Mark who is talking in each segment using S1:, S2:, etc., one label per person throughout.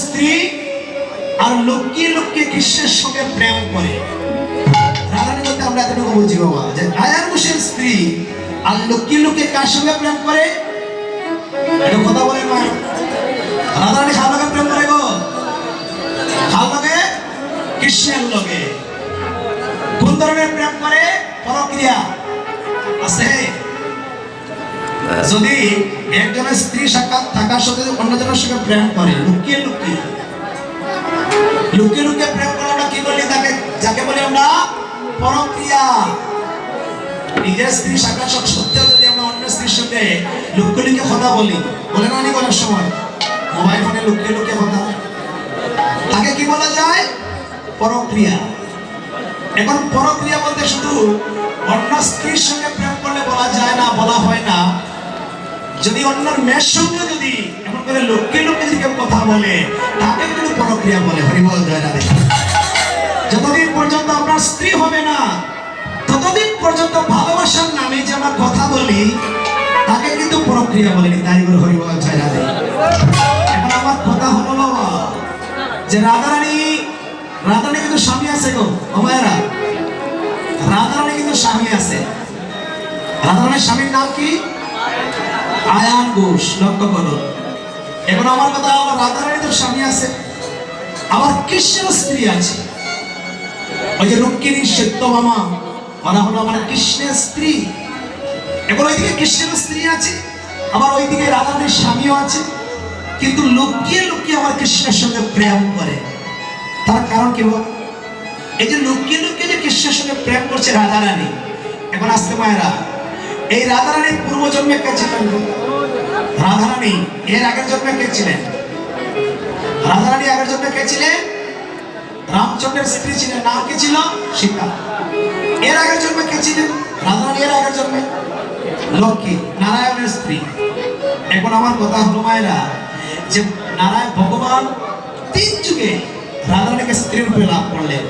S1: স্ত্রী আর লুকিয়ে লুকিয়ে কৃষ্ণের সঙ্গে প্রেম করে? রাধারানী বলতে আমরা এতটুকু বুঝি, বাবা, যে স্ত্রী আর কার সঙ্গে প্রেম করে? কথা বলে না। রাধারানী খালকে প্রেম করে গো? খালকে কৃষ্ণের লোকে কোন ধরনের প্রেম করে? পরক্রিয়া। যদি একজনের স্ত্রী থাকার সাথে অন্যজনের সঙ্গে প্রেম করে, লুকিয়ে লুকিয়ে। লুকিয়ে লুকিয়ে প্রেম করে আমরা কি বলি তাকে? যাকে বলি আমরা? পরক্রিয়া। নিজের স্ত্রী সাক্ষাৎ সত্ত্বেও যদি আমরা অন্য স্ত্রীর সঙ্গে লুকিয়ে লুকিয়ে কথা বলি, বলে না নি সময়? মোবাইল ফোনে লুকিয়ে লুকিয়ে কথা। তাকে কি বলা যায়? পরক্রিয়া। এখন পরক্রিয়া বলতে শুধু অন্য স্ত্রীর সঙ্গে প্রেম যদি অন্যর মেয়ের সঙ্গে যদি এমন করে লোককে লোকে যদি কেউ কথা বলে, তাকে কিন্তু পরক্রিয়া বলে, হরিবল জয় রাধে। যতদিন পর্যন্ত আপনার স্ত্রী হবে না, ততদিন পর্যন্ত ভালোবাসার নামে যে আমরা কথা বলি, তাকে কিন্তু পরক্রিয়া বলেনি। তাই বলে হরিবল জয় রাধে। এখন আমার কথা হলো বাবা যে রাধারানী রাধারানী কিন্তু স্বামী আছে গো। অমায়েরা রাধারানী কিন্তু স্বামী আছে। রাধারানীর স্বামীর নাম কি? আয়ান ঘোষ, লক্ষ্য করো। এখন আমার কথা হলো রাধারানী তো স্বামী আছে, আবার কৃষ্ণের স্ত্রী আছে। ওই যে রুক্মিণী সত্যভামা ওরা হলো আমার কৃষ্ণের স্ত্রী। এখন ওইদিকে কৃষ্ণের স্ত্রী আছে, আবার ওইদিকে রাধারানীর স্বামীও আছে। কিন্তু লুকিয়ে লুকিয়ে আমার কৃষ্ণের সঙ্গে প্রেম করে। তার কারণ কি বল? এই যে লুকিয়ে লুকিয়ে যে কৃষ্ণের সঙ্গে প্রেম করছে রাধারানী, এখন আসতে মায়েরা এই রাধারানীর পূর্ব জন্মে কে ছিলেন? রাধারানী, এর আগের জন্মে কে ছিলেন। রাধারানী আগের জন্মে কে ছিলেন। রামচন্দ্রের স্ত্রী ছিলেন। নাম কি ছিল? সীতা। এর আগের জন্মে কে ছিলেন। রাধারানী এর আগের জন্মে। লক্ষ্মী, নারায়ণের স্ত্রী। এখন আমার কথা হলো, মায়েরা, যে নারায়ণ ভগবান তিন যুগে রাধারানীকে স্ত্রী রূপে লাভ করলেন।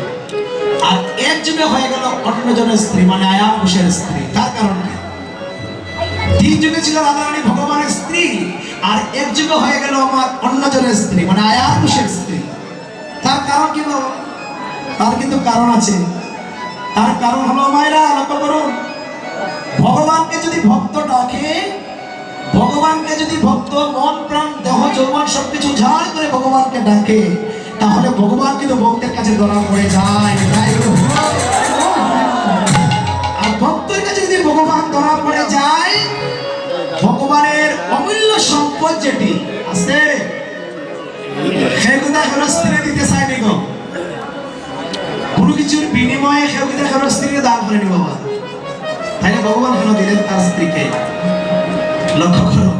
S1: আর এক যুগে হয়ে গেল অন্যজনের স্ত্রী মানে আয়া ঘোষের স্ত্রী। তার কারণ কি? তিন যুগে ছিল রাধারানী ভগবানের স্ত্রী, আর এক যুগে হয়ে গেল আমার অন্যজনের স্ত্রী মানে আয়া ঘোষের স্ত্রী। তার কারণ কি তার কিন্তু কারণ আছে। তার কারণ হলো, মায়েরা, লক্ষ্য করুন, ভগবানকে যদি ভক্ত ডাকে, ভগবানকে যদি ভক্ত মন, প্রাণ, দেহ, যৌবন সবকিছু ঝাড় করে ভগবানকে ডাকে, তাহলে ভগবান কিন্তু ভক্তের কাছে ধরা পড়ে যায়। আর ভক্তের কাছে যদি ভগবান ধরা পড়ে যায় অমূল্য সম্পদ যেটি আছে সেগুলা খরচ করে দিতে চায়নি গো। কোনো কিছুর বিনিময়ে সেগুলা খরচ দান করেনি বাবা। তাই ভগবান কেন দিলেন তার স্ত্রীকে? লক্ষ্য করো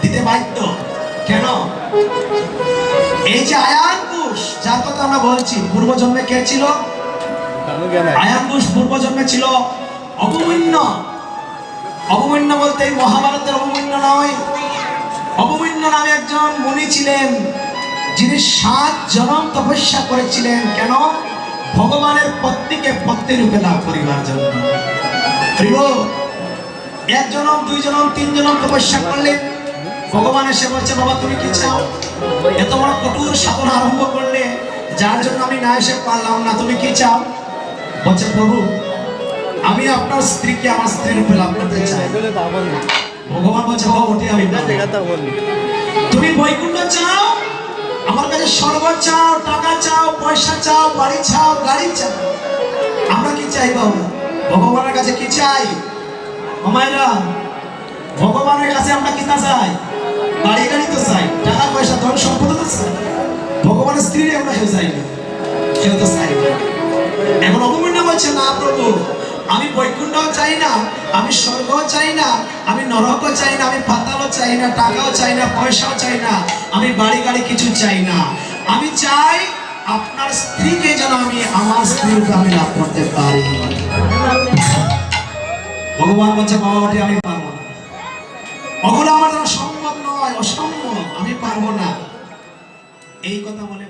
S1: দিতে বাধ্য। কেন? এই যে আয়ান ঘোষ যার কথা আমরা বলছি পূর্ব জন্মে কে ছিল? আয়ান ঘোষ পূর্ব জন্মে ছিল অবমূন্য অবমূন্য বলতে মহাভারতের অবমূন্য নয়। অবমূন্য নামে একজন মুনি ছিলেন, যিনি সাত জনম তপস্যা করেছিলেন। কেন? ভগবানের পত্নীকে পত্নী রূপে লাভ করিবার জন্য। প্রিয়, এক জনম, দুই জনম, তিন জনম তপস্যা করলেন ভগবান এসে বলছে, বাবা, তুমি কি চাও? এত বড় কঠোর সাধনা আরম্ভ করলে যার জন্য আমি না এসে পারলাম না, তুমি কি চাও? বলছে, প্রভু আমি আপনার স্ত্রীকে আমার স্ত্রী রূপে লাভ করতে চাই। ভগবান বলছে বাবা ওটি আমি তুমি বৈকুণ্ঠ চাও আমার কাছে স্বর্গ চাও টাকা চাও পয়সা চাও বাড়ি চাও গাড়ি চাও। আমরা কি চাই বাবা? ভগবানের কাছে কি চাই? মামাইরা ভগবানের কাছে আমরা কি না চাই? বাড়ি গাড়ি তো চাই টাকা পয়সা ধন সম্পদ তো চাই। ভগবানের স্ত্রী আমরা কেউ চাই না কেউ তো চাই না। এখন অবমূল্য বলছে না প্রভু আমি বৈকুণ্ঠও চাই না, আমি স্বর্গও চাই না, আমি নরকও চাই না, আমি পাতালও চাই না, টাকাও চাই না, পয়সাও চাই না, আমি বাড়ি গাড়ি কিছু চাই না। আমি চাই আপনার স্ত্রীকে যেন আমি আমার স্ত্রী আমি লাভ করতে পারি। ভগবান বলছে, বাবা, ওটি আমি পারব না। ওগুলো আমার দ্বারা সম্ভব নয়, অসম্ভব, আমি পারব না। এই কথা বলে